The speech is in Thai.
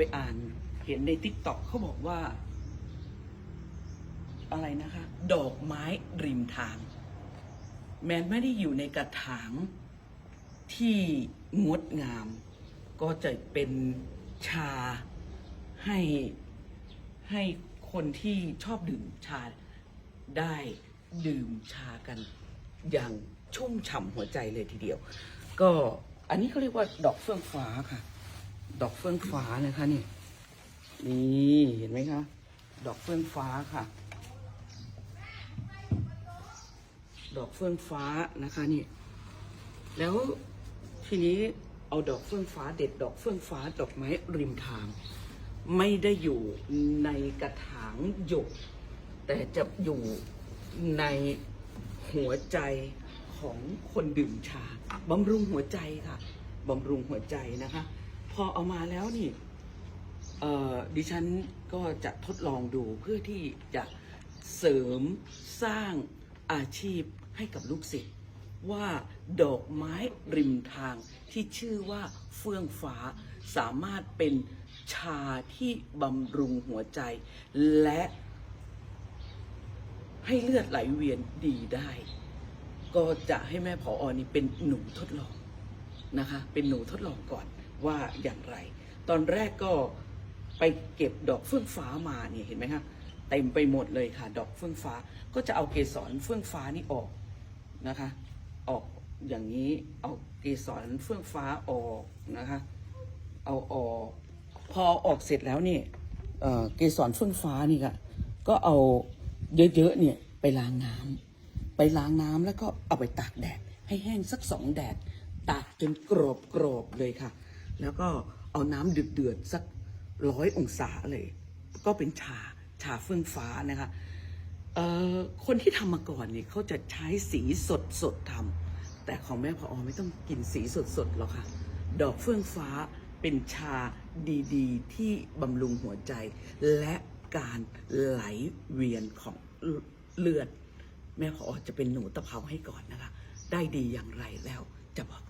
ไปอ่าน เห็นในทิกตอกเขาบอกว่า อะไรนะคะ ดอกไม้ริมทาง แม้ไม่ได้อยู่ในกระถางที่งดงาม ก็จะเป็นชาให้ให้คนที่ชอบดื่มชาได้ดื่มชากัน อย่างชุ่มฉ่ำหัวใจเลยทีเดียว ก็อันนี้เขาเรียกว่าดอกเฟื่องฟ้าค่ะ ดอกเฟื่องฟ้านะคะนี่นี่เห็นไหมคะ ดอกเฟื่องฟ้าค่ะ ดอกเฟื่องฟ้านะคะนี่ แล้วทีนี้เอาดอกเฟื่องฟ้าเด็ดดอกเฟื่องฟ้าดอกไม้ริมทาง ไม่ได้อยู่ในกระถางหยก แต่จะอยู่ในหัวใจของคนดื่มชาบำรุงหัวใจค่ะบำรุงหัวใจนะคะ พอเอามาแล้วนี่เออดิฉันก็จะทดลองดูเพื่อที่จะเสริมสร้างอาชีพให้กับลูกศิษย์ว่าดอกไม้ริมทางที่ชื่อว่าเฟื่องฟ้าสามารถเป็นชาที่บำรุงหัวใจ และให้เลือดไหลเวียนดีได้ ก็จะให้แม่ผออนี่เป็นหนูทดลองนะคะ เป็นหนูทดลองก่อน ว่าอย่างไร ตอนแรกก็ไปเก็บดอกเฟื่องฟ้ามาเนี่ยเห็นไหมคะเต็มไปหมดเลยค่ะ ดอกเฟื่องฟ้าก็จะเอาเกสรเฟื่องฟ้านี่ออกนะคะ ออกอย่างนี้เอาเกสรเฟื่องฟ้าออกนะคะ เอาออกพอออกเสร็จแล้วเนี่ยเกสรเฟื่องฟ้านี่ค่ะก็เอาเยอะๆเนี่ยไปล้างน้ำไปล้างน้ำแล้วก็เอาไปตากแดด ให้แห้งสักสองแดด ตากจนกรอบๆเลยค่ะ แล้วก็เอาน้ำเดือดๆสักร้อยองศาเลย ก็เป็นชาชาเฟื่องฟ้านะคะเอ่อคนที่ทำมาก่อนเนี่ยเขาจะใช้สีสดสดทำแต่ของแม่พออไม่ต้องกินสีสดสดหรอกค่ะ ดอกเฟื่องฟ้าเป็นชาดีๆ ที่บำรุงหัวใจ และการไหลเวียนของเลือด แม่พออจะเป็นหนูตะเภาให้ก่อนนะคะ ได้ดีอย่างไรแล้วจะบอก